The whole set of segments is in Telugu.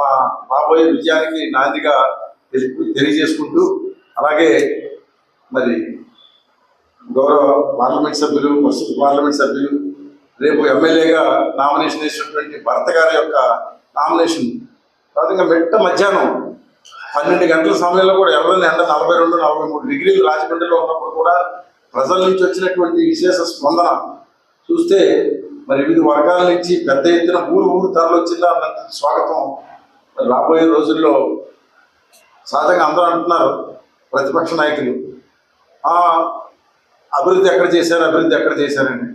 మా రాబోయే విజయానికి నాందిగా తెలియజేసుకుంటూ అలాగే మరి గౌరవ పార్లమెంట్ సభ్యులు ప్రస్తుత పార్లమెంట్ సభ్యులు రేపు ఎమ్మెల్యేగా నామినేషన్ వేసినటువంటి భర్త గారి యొక్క నామినేషన్ తర్వాత ఇంకా మెట్ట మధ్యాహ్నం పన్నెండు గంటల సమయంలో కూడా ఎవరైనా ఎండ నలభై రెండు నలభై మూడు డిగ్రీలు రాజమండ్రిలో ఉన్నప్పుడు కూడా ప్రజల నుంచి వచ్చినటువంటి విశేష స్పందన చూస్తే మరి వివిధ వర్గాల నుంచి పెద్ద ఎత్తున ఊరు ఊరు తరలి వచ్చిందా అన్నంత స్వాగతం రాబోయే రోజుల్లో సహజంగా అందరూ అంటున్నారు ప్రతిపక్ష నాయకులు "ఆ, అభివృద్ధి ఎక్కడ చేశారు అభివృద్ధి ఎక్కడ చేశారని.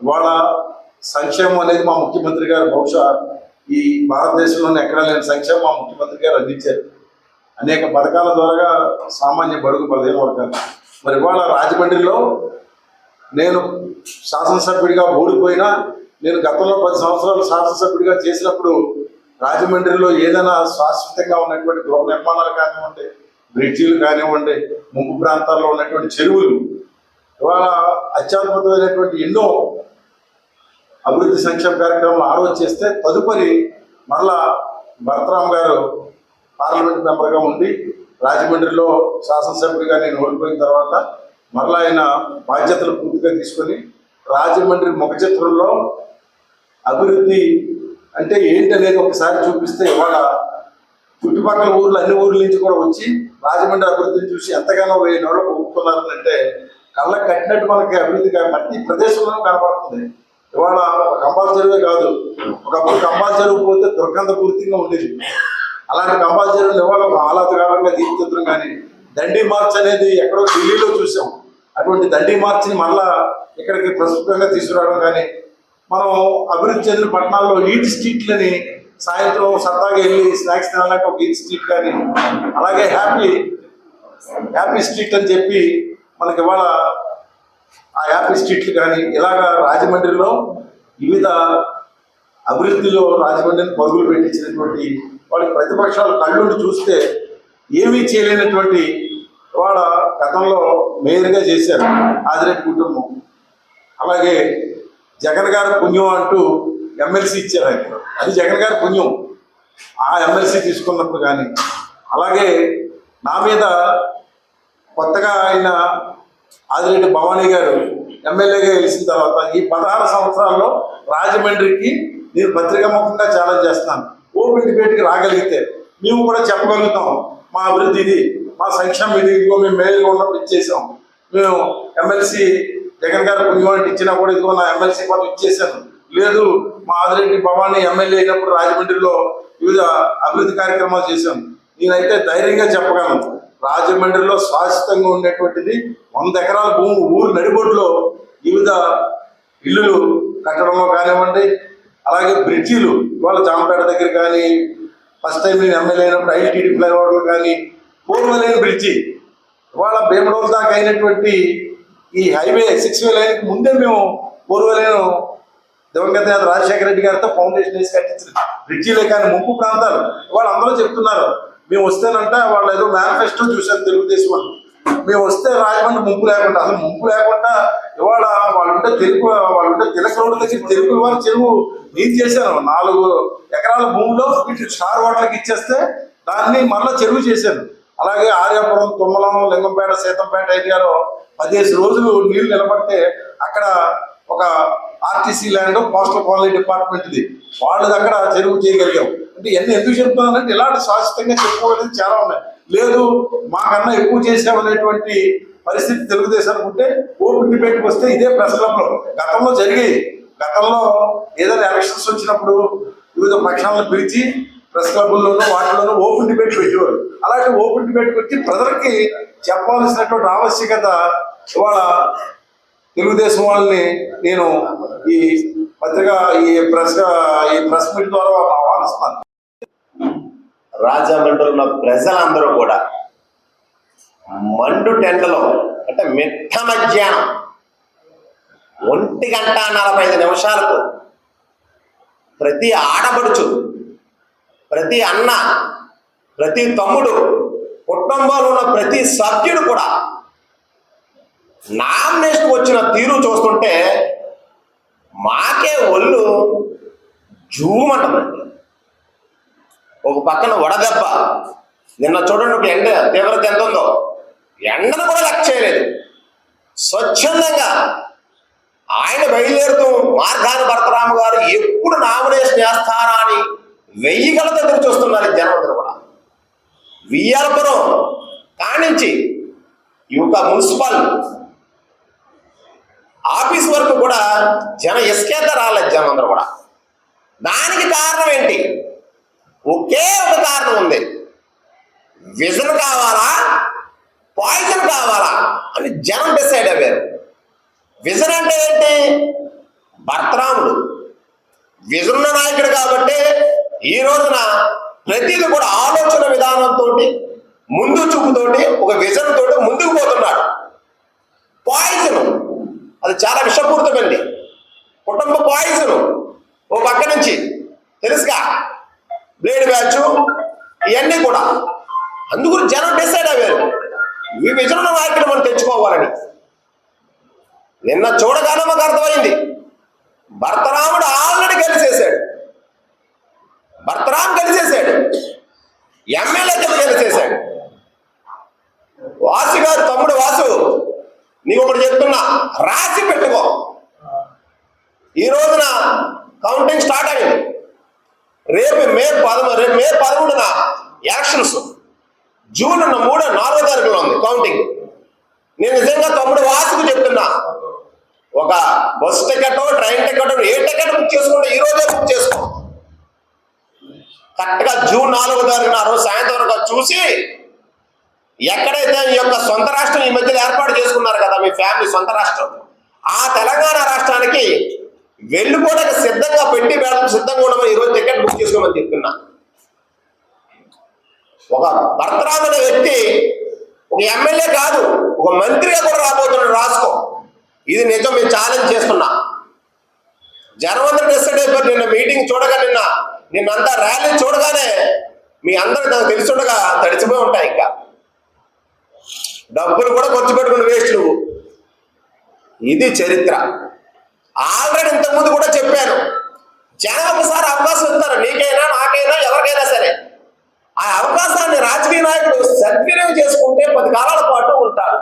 ఇవాళ సంక్షేమం అనేది మా ముఖ్యమంత్రి గారు బహుశా ఈ భారతదేశంలోనే ఎక్కడా లేని సంక్షేమం మా ముఖ్యమంత్రి గారు అందించారు. అనేక పథకాల ద్వారా సామాన్య బడుగు బలహీన వర్గాలు. మరి ఇవాళ రాజమండ్రిలో నేను శాసనసభ్యుడిగా ఓడిపోయినా నేను గతంలో పది సంవత్సరాలు శాసనసభ్యుడిగా చేసినప్పుడు రాజమండ్రిలో ఏదైనా శాశ్వతంగా ఉన్నటువంటి గృహ నిర్మాణాలు కానివ్వండి బ్రిడ్జీలు కానివ్వండి ముంపు ప్రాంతాల్లో ఉన్నటువంటి చెరువులు ఇవాళ అత్యద్భుతమైనటువంటి ఎన్నో అభివృద్ధి సంక్షేమ కార్యక్రమాలు ఆలోచన చేస్తే తదుపరి మరలా భరతరామ్ గారు పార్లమెంట్ మెంబర్గా ఉండి రాజమండ్రిలో శాసనసభ్యుడిగా నేను ఓడిపోయిన తర్వాత మరలా ఆయన బాధ్యతలు పూర్తిగా తీసుకొని రాజమండ్రి ముఖ చిత్రంలో అభివృద్ధి అంటే ఏంటనేది ఒకసారి చూపిస్తే ఇవాళ చుట్టుపక్కల ఊర్లు అన్ని ఊర్ల నుంచి కూడా వచ్చి రాజమండ్రి అభివృద్ధిని చూసి ఎంతగానో వెయ్యి నోళ్ళకు అంటే కళ్ళకు కట్టినట్టు మనకి అభివృద్ధి కాబట్టి ప్రతి ప్రదేశంలోనూ కనపడుతుంది. ఇవాళ ఒక చెరువే కాదు. ఒకప్పుడు కంబాల్ చెరువు పోతే దుర్గంధ పూర్తిగా ఉండేది. అలాంటి కంబాల్ చెరువులు ఇవాళ ఆహ్లాదకరంగా తీర్చిదిద్దడం కానీ దండి మార్చ్ అనేది ఎక్కడో ఢిల్లీలో చూసాం. అటువంటి దండి మార్చిని మళ్ళా ఇక్కడికి ప్రస్తుతంగా తీసుకురావడం కానీ మనం అభివృద్ధి చెందిన పట్టణాల్లో ఈట్ స్ట్రీట్లని సాయంత్రం సరదాగా వెళ్ళి స్నాక్స్ తినాలంటే ఒక ఈట్ స్ట్రీట్ కానీ అలాగే హ్యాపీ హ్యాపీ స్ట్రీట్ అని చెప్పి మనకి ఇవాళ ఆ హ్యాపీ స్ట్రీట్లు కానీ ఇలాగా రాజమండ్రిలో వివిధ అభివృద్ధిలో రాజమండ్రిని పరుగులు పెట్టించినటువంటి వాళ్ళ ప్రతిపక్షాలు కళ్ళుండి చూస్తే ఏమీ చేయలేనటువంటి వాళ్ళ గతంలో మేయర్గా చేశారు ఆదిరెడ్డి కుటుంబం. అలాగే జగన్ గారి పుణ్యం అంటూ ఎమ్మెల్సీ ఇచ్చారు ఆయన. అది జగన్ గారి పుణ్యం. ఆ ఎమ్మెల్సీ తీసుకున్నప్పుడు కానీ అలాగే నా మీద కొత్తగా ఆయన ఆదిరెడ్డి భవానీ గారు ఎమ్మెల్యేగా గెలిచిన తర్వాత ఈ పదహారు సంవత్సరాల్లో రాజమండ్రికి నేను పత్రికా ముఖంగా ఛాలెంజ్ చేస్తున్నాను. ఓపెన్ డిబేట్కి రాగలిగితే మేము కూడా చెప్పగలుగుతాం. మా అభివృద్ధి ఇది మా సంక్షేమం ఇది ఇదిగో మేము మేలుగా ఉన్నప్పుడు ఇచ్చేసాం. మేము ఎమ్మెల్సీ జగన్ గారు పుణ్యమంటే ఇచ్చినా కూడా ఇదిగో నా ఎమ్మెల్సీ పదవి ఇచ్చేసాను లేదు మా ఆదిరెడ్డి భవానీ ఎమ్మెల్యే అయినప్పుడు రాజమండ్రిలో వివిధ అభివృద్ధి కార్యక్రమాలు చేశాను. నేనైతే ధైర్యంగా చెప్పగలను. రాజమండ్రిలో శాశ్వతంగా ఉండేటువంటిది వంద ఎకరాల భూమి ఊరు నడిబొడ్లో వివిధ ఇల్లులు కట్టడంలో కానివ్వండి అలాగే బ్రిడ్జీలు. ఇవాళ జాంపేట దగ్గర కానీ ఫస్ట్ టైం నేను ఎమ్మెల్యే అయినప్పుడు ఐటీడీ ఫ్లైఓవర్లు కానీ పూర్వలేని బ్రిడ్జి. ఇవాళ భీమడోల్ దాకా అయినటువంటి ఈ హైవే సిక్స్ వే లైన్కి ముందే మేము పూర్వలేను దివంగత నేత రాజశేఖర రెడ్డి గారితో ఫౌండేషన్ వేసి కట్టించిన. బ్రిడ్జీలే కానీ ముంపు ప్రాంతాలు. వాళ్ళు అందరూ చెప్తున్నారు మేము వస్తేనంట వాళ్ళు ఏదో మేనిఫెస్టో చూశారు తెలుగుదేశం వాళ్ళు. మేము వస్తే రాజమండ్రి ముంపు లేకుండా అసలు ముంపు లేకుండా ఇవాళ వాళ్ళు ఉంటే తెలుగు వాళ్ళు ఉంటే తిలక రోడ్డు దగ్గర తెలుగు వారు చెరువు నేను చేశాను నాలుగు ఎకరాల భూమిలో వీటి స్టార్ వాటర్కి ఇచ్చేస్తే దాన్ని మళ్ళీ చెరువు చేశాను అలాగే ఆర్యాపురం తుమ్మలం లింగంపేట సీతంపేట ఏరియాలో పదిహేను రోజులు నీళ్ళు నిలబడితే అక్కడ ఒక ఆర్టీసీ ల్యాండ్ పోస్టల్ కాలనీ డిపార్ట్మెంట్ది వాళ్ళది అక్కడ చెరువు చేయగలిగాం. అంటే ఇవన్నీ ఎందుకు చెప్తున్నానంటే ఇలాంటి శాశ్వతంగా చెప్పుకోవాలని చాలా ఉన్నాయి. లేదు మాకన్నా ఎక్కువ చేసామనేటువంటి పరిస్థితి తెలుగుదేశం అనుకుంటే ఓపెన్ డిబేట్కి వస్తే ఇదే ప్రెస్ క్లబ్లో. గతంలో జరిగాయి. గతంలో ఏదైనా ఎలక్షన్స్ వచ్చినప్పుడు వివిధ పక్షాలను పిలిచి ప్రెస్ క్లబ్లోనూ వాటిలోనూ ఓపెన్ డిబేట్ పెట్టేవారు. అలాంటి ఓపెన్ డిబేట్కి వచ్చి ప్రజలకి చెప్పాల్సినటువంటి ఆవశ్యకత ఇవాళ తెలుగుదేశం వాళ్ళని నేను ఈ పత్రిక ఈ ప్రెస్ ఈ ప్రెస్ మీట్ ద్వారా ఆహ్వానిస్తాను. రాజమండ్రిలో ఉన్న ప్రజలందరూ కూడా మండు టెండలో అంటే మిట్ట మధ్యాహ్నం ఒంటి గంట నలభై ఐదు నిమిషాలకు ప్రతి ఆడపడుచు ప్రతి అన్న ప్రతి తమ్ముడు కుటుంబంలో ఉన్న ప్రతి సభ్యుడు కూడా నామినేషన్ వచ్చిన తీరు చూస్తుంటే మాకే ఒళ్ళు జూమంటుందండి ఒక పక్కన వడదెబ్బ. నిన్న చూడండి ఒక ఎండ తీవ్రత ఎంత ఉందో. ఎండను కూడా లెక్క చేయలేదు. స్వచ్ఛందంగా ఆయన బయలుదేరుతూ మార్గాన భరతరామ గారు ఎప్పుడు నామినేషన్ చేస్తారా అని వెయ్యి గల దగ్గర చూస్తున్నారు ఈ జనం కూడా. వియ్యాలపురం కానించి ఈ యొక్క మున్సిపల్ ఆఫీస్ వరకు కూడా జన ఎస్కేత రాలేదు జనం అందరూ కూడా. దానికి కారణం ఏంటి? ఒకే ఒక కారణం ఉంది. విజన్ కావాలా? పాయిజన్ కావాలా? అని జనం డిసైడ్ అయ్యారు. విజన్ అంటే ఏంటి? భర్తరాముడు. విజన్ నాయకుడు కాబట్టి ఈ రోజున ప్రతిది కూడా ఆలోచన విధానంతో ముందు చూపుతోటి ఒక విజన్ తోటి ముందుకు పోతున్నాడు. పాయిజన్ అది చాలా విషపూరితమండి కుటుంబ పాయిజన్ ఓ పక్క నుంచి. తెలుసుగా? బ్లేడ్ బ్యాచ్ ఇవన్నీ కూడా. అందుకు జనం డిసైడ్ అయ్యారు. ఈ విజన వారికి మనం తెచ్చుకోవాలని. నిన్న చూడగానే మాకు అర్థమైంది. భర్తరాముడు ఆల్రెడీ కలిసేశాడు భర్తరాం కలిసేశాడు ఎమ్మెల్యే కింద కలిసేశాడు వాసు గారు తమ్ముడు వాసు. నీవు ఒకటి చెప్తున్నా రాసి పెట్టుకో. ఈ రోజున కౌంటింగ్ స్టార్ట్ అయింది. రేపు మే పదమూడు రేపు మే పదమూడున ఎలక్షన్స్ జూన్ మూడో నాలుగో తారీఖులో ఉంది కౌంటింగ్ నేను నిజంగా తమ్ముడు వాసుకు చెప్తున్నా. ఒక బస్ టికెట్ ట్రైన్ టికెట్ ఏ టికెట్ బుక్ చేసుకుంటే ఈ రోజే బుక్ చేసుకో. కరెక్ట్గా జూన్ నాలుగో తారీఖున ఆ రోజు సాయంత్రం చూసి ఎక్కడైతే ఈ యొక్క సొంత రాష్ట్రం ఈ మధ్యలో ఏర్పాటు చేసుకున్నారు కదా మీ ఫ్యామిలీ సొంత రాష్ట్రం ఆ తెలంగాణ రాష్ట్రానికి వెళ్ళిపోవడానికి సిద్ధంగా పెట్టి వేళకు సిద్ధంగా ఉండమని ఈరోజు టికెట్ బుక్ చేసుకోమని చెప్తున్నా. ఒక భర్తరామ్ అనే వ్యక్తి ఒక ఎమ్మెల్యే కాదు ఒక మంత్రిగా కూడా రాబోతున్నాడు రాసుకో. ఇది నిజం మేము ఛాలెంజ్ చేస్తున్నా. జనమందరూ డిసైడ్ అయిపోయి నిన్న మీటింగ్ చూడగా నిన్న నిన్నంతా ర్యాలీ చూడగానే మీ అందరూ నాకు తెలుసుండగా తడిచిపోయి ఉంటాయి ఇంకా. డబ్బులు కూడా ఖర్చు పెట్టుకుని వేస్ట్ నువ్వు. ఇది చరిత్ర. ఆల్రెడీ ఇంతకుముందు కూడా చెప్పాను. జనం ఒకసారి అవకాశం ఇస్తారు. నీకైనా నాకైనా ఎవరికైనా సరే. ఆ అవకాశాన్ని రాజకీయ నాయకుడు సద్వినియోగం చేసుకుంటే పది కాలాల పాటు ఉంటాడు.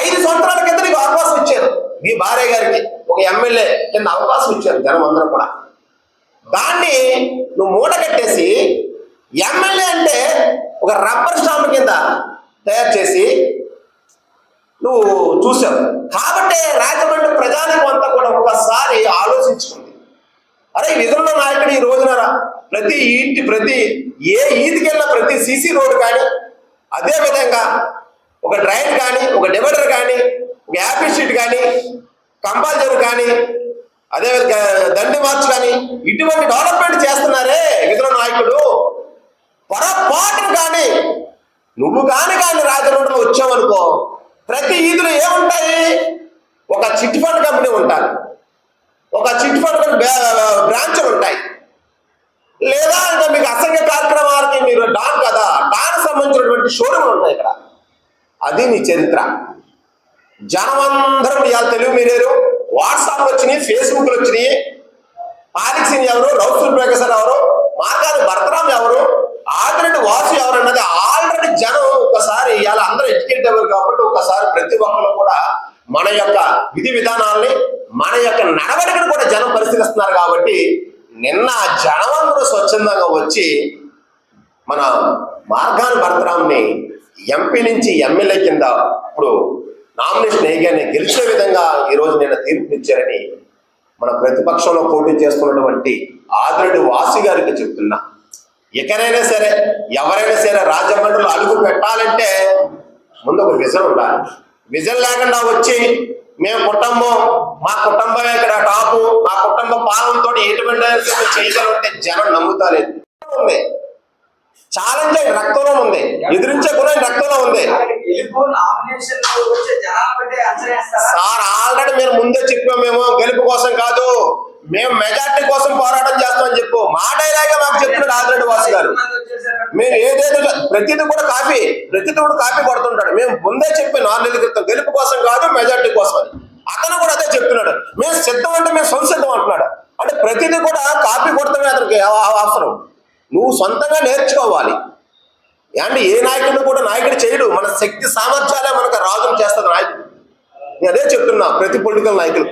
ఐదు సంవత్సరాల కింద నీకు అవకాశం ఇచ్చారు మీ భార్య గారికి ఒక ఎమ్మెల్యే కింద అవకాశం ఇచ్చారు జనం అందరూ కూడా. దాన్ని నువ్వు మూట కట్టేసి ఎమ్మెల్యే అంటే ఒక రబ్బర్ స్టాంప్ కింద తయారు చేసి నువ్వు చూసావు. కాబట్టి రాజమండ్రి ప్రజానికి అంతా కూడా ఒకసారి ఆలోచించుకుంది. అరే విధుల నాయకుడు ఈ రోజున ప్రతి ఇంటి ప్రతి ఏ ఈదికెళ్ళినా ప్రతి సీసీ రోడ్ కానీ అదే విధంగా ఒక డ్రైన్ కానీ ఒక డివైడర్ కానీ ఒక యాపీ షీట్ కానీ కంపల్సరీ కానీ అదే విధంగా దండి మార్చ్ కానీ ఇటువంటి డెవలప్మెంట్ చేస్తున్నారే విధుల నాయకుడు. పొరపాటును కానీ నువ్వు కాని కానీ రాజమండ్రిలో వచ్చావనుకో ప్రతి ఈదులో ఏముంటాయి? ఒక చిట్ ఫండ్ కంపెనీ ఉంటారు. ఒక చిట్ ఫండ్ బ్రాంచ్లు ఉంటాయి. లేదా ఇంకా మీకు అసంఖ్య కార్యక్రమాలకి మీరు డాన్ కదా డాన్ సంబంధించినటువంటి షోరూమ్లు ఉంటాయి ఇక్కడ. అది నీ చరిత్ర. జనమందరం ఇవాళ తెలుగు మీరేరు. వాట్సాప్ వచ్చినాయి ఫేస్బుక్లు వచ్చినాయి. పాలిక్ సింగ్ ఎవరు? రౌతుల్ ప్రకాశర్ ఎవరు? మార్గాని భరతరామ్ ఎవరు? ఆల్రెడీ వాసు ఎవరు అన్నది ఆల్రెడీ జనం ఒకసారి ఇవాళ అందరూ ఎడ్యుకేట్ అవ్వరు కాబట్టి ఒకసారి ప్రతి ఒక్కరు కూడా మన యొక్క విధి విధానాల్ని మన యొక్క నడవడికను కూడా జనం పరిశీలిస్తున్నారు కాబట్టి నిన్న జనం అందరూ స్వచ్ఛందంగా వచ్చి మన మార్గాని భర్తరామ్ని ఎంపీ నుంచి ఎమ్మెల్యే కింద ఇప్పుడు నామినేషన్ వేయగానే గెలిచే విధంగా ఈరోజు నేను తీర్పునిచ్చారని మన ప్రతిపక్షంలో పోటీ చేస్తున్నటువంటి ఆదిరెడ్డి వాసి గారికి చెప్తున్నా. ఎక్కడైనా సరే ఎవరైనా సరే రాజమండ్రిలో అడుగు పెట్టాలంటే ముందు ఒక విజన్ ఉండాలి. విజన్ లేకుండా వచ్చి మేము కుటుంబం మా కుటుంబమే ఇక్కడ టాపు మా కుటుంబ పాలనతో ఎటువంటి చేయగలంటే జనం నమ్ముతాలేదు ఉంది ఛాలెంజ్ రక్తంలో ఉంది. ఎదిరించే గుణం రక్తంలో ఉంది. సార్ ఆల్రెడీ మీరు ముందే చెప్పాం మేము గెలుపు కోసం కాదు. మేము మెజార్టీ కోసం పోరాటం చేస్తామని చెప్పు. మా డైలాగ్ మాకు చెప్తున్నాడు ఆల్రెడీ వాసు గారు. మేము ఏదైతే ప్రతిదీ కూడా కాపీ ప్రతిదీ కూడా కాపీ కొడుతుంటాడు. మేము ముందే చెప్పి నాలుగు క్రితం గెలుపు కోసం కాదు మెజార్టీ కోసం అని. అతను కూడా అదే చెప్తున్నాడు. మేము సిద్ధం అంటే మేము సొంత సిద్ధం అంటున్నాడు. అంటే ప్రతిదీ కూడా కాపీ కొడతామే అతనికి అవసరం. నువ్వు సొంతంగా నేర్చుకోవాలి. అంటే ఏ నాయకుడిని కూడా నాయకుడు చేయడు. మన శక్తి సామర్థ్యాలే మనకు రాజును చేస్తుంది నాయకుడు. నేను అదే చెప్తున్నా ప్రతి పొలిటికల్ నాయకులు కూడా.